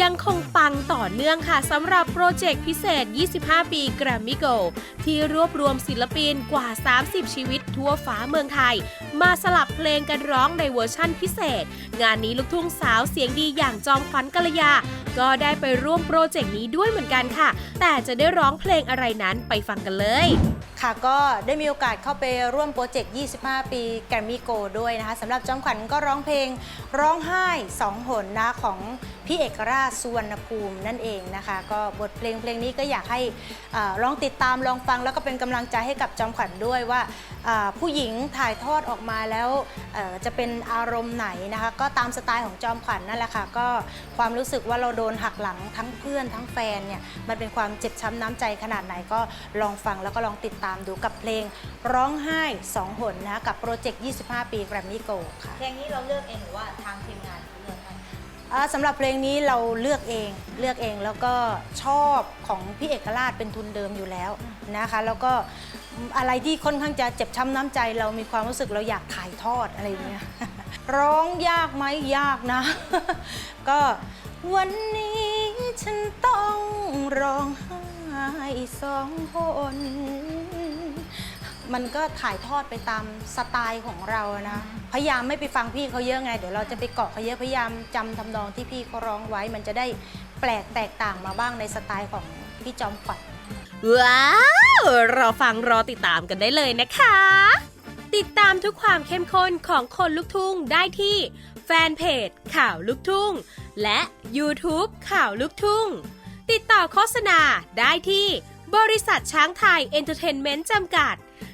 ยังคงปังต่อเนื่องค่ะสำหรับโปรเจกต์พิเศษ 25 ปี g r a m m y Go ที่รวบรวมศิลปินกว่า 30 ชีวิตทั่วฟ้าเมืองไทย มาสลับเพลงกันร้องในเวอร์ชั่นพิเศษ งานนี้ลูกทุ่งสาวเสียงดีอย่างจอมขวัญกัลยา ก็ได้ไปร่วมโปรเจกต์นี้ด้วยเหมือนกันค่ะ แต่จะได้ร้องเพลงอะไรนั้นไปฟังกันเลย ค่ะก็ได้มีโอกาสเข้าไปร่วมโปรเจกต์ 25 ปีแกรมมี่โกด้วยนะคะสำหรับจอมขวัญก็ร้องเพลงร้องไห้สองหนนะของพี่เอกราชสุวรรณภูมินั่นเองนะคะ ก็บทเพลงเพลงนี้ก็อยากให้ลองติดตามลองฟัง แล้วก็เป็นกำลังใจให้กับจอมขวัญด้วยว่าผู้หญิงถ่ายทอดออกมาแล้วจะเป็นอารมณ์ไหนนะคะ ก็ตามสไตล์ของจอมขวัญนั่นแหละค่ะก็ความรู้สึกว่าเราโดนหักหลังทั้งเพื่อนทั้งแฟนเนี่ยมันเป็นความเจ็บช้ำน้ำใจขนาดไหนก็ลองฟังแล้วก็ลองติดตามดูกับเพลงร้องไห้สองหนนะคะกับโปรเจกต์ 25 ปีแกรมมี่โกค่ะเพลงนี้เราเลือกเองหรือว่าทางทีมงานเลือกให้อ่าสำหรับเพลงนี้เราเลือกเองเลือกเองแล้วก็ชอบของพี่เอกราชเป็นทุนเดิมอยู่แล้วนะคะ แล้วก็อะไรที่ค่อนข้างจะเจ็บช้ำน้ำใจ เรามีความรู้สึกเราอยากถ่ายทอดอะไรอย่างเงี้ย ร้องยากไหมยากนะ ก็วันนี้ฉันต้องร้องไห้สองคน มันก็ถ่ายทอดไปตามสไตล์ของเรานะ พยายามไม่ไปฟังพี่เขาเยอะไง เดี๋ยวเราจะไปเกาะเขาเยอะพยายามจำทำนองที่พี่เขาร้องไว้ มันจะได้แปลกแตกต่างมาบ้างในสไตล์ของพี่จอมขวัญว้าวรอฟังรอติดตามกันได้เลยนะคะ ติดตามทุกความเข้มข้นของคนลุกทุ่งได้ที่ แฟนเพจข่าวลุกทุ่ง และ YouTube ข่าวลุกทุ่ง ติดต่อโฆษณาได้ที่ บริษัทช้างไทยเอนเตอร์เทนเมนต์จำกัด